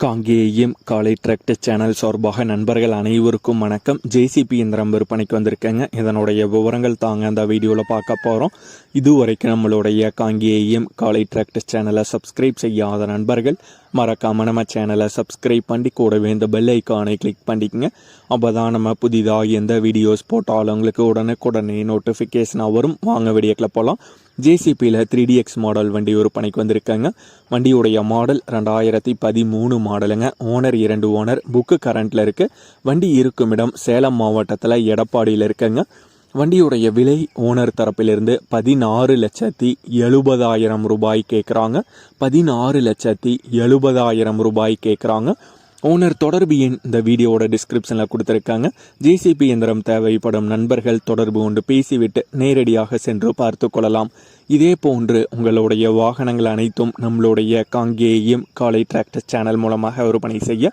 காங்கேயம் காலை tractor channel சார்பாக நண்பர்கள் அனைவருக்கும் வணக்கம். ஜேசிபி இயந்திரம் விற்பனைக்கு வந்திருக்கேங்க. இதனுடைய விவரங்கள் தாங்க அந்த வீடியோவில் பார்க்க போகிறோம் இதுவரைக்கும் நம்மளுடைய காங்கேயம் காலை டிராக்டர் சேனலை சப்ஸ்கிரைப் செய்யாத நண்பர்கள் மறக்காமல் நம்ம சேனலை சப்ஸ்கிரைப் பண்ணி கூடவே இந்த பெல் ஐக்கானை கிளிக் பண்ணிக்கங்க. அப்போ தான் நம்ம புதிதாக எந்த வீடியோஸ் போட்டாலும் உங்களுக்கு உடனுக்குடனே நோட்டிஃபிகேஷனாக வரும். வாங்க வீடியோக்கில் போகலாம் ஜேசிபியில் த்ரீ டிஎக்ஸ் மாடல் வண்டி விற்பனைக்கு வந்திருக்காங்க. வண்டியுடைய மாடல் ரெண்டாயிரத்தி பதிமூணு மாடலுங்க ஓனர் இரண்டு ஓனர் புக்கு கரண்ட்டில் இருக்குது வண்டி இருக்கும் இடம் சேலம் மாவட்டத்தில் எடப்பாடியில் இருக்குங்க. வண்டியுடைய விலை ஓனர் தரப்பிலிருந்து பதினாறு லட்சத்தி எழுபதாயிரம் ரூபாய் கேட்குறாங்க பதினாறு லட்சத்தி எழுபதாயிரம் ரூபாய் கேட்குறாங்க ஓனர் தொடர்பு எண் இந்த வீடியோவோட டிஸ்கிரிப்ஷனில் கொடுத்துருக்காங்க. ஜேசிபி இயந்திரம் தேவைப்படும் நண்பர்கள் தொடர்பு கொண்டு பேசிவிட்டு நேரடியாக சென்று பார்த்து கொள்ளலாம். இதே போன்று உங்களுடைய வாகனங்கள் அனைத்தும் நம்மளுடைய காங்கேயம் காலை டிராக்டர் சேனல் மூலமாக விற்பனை செய்ய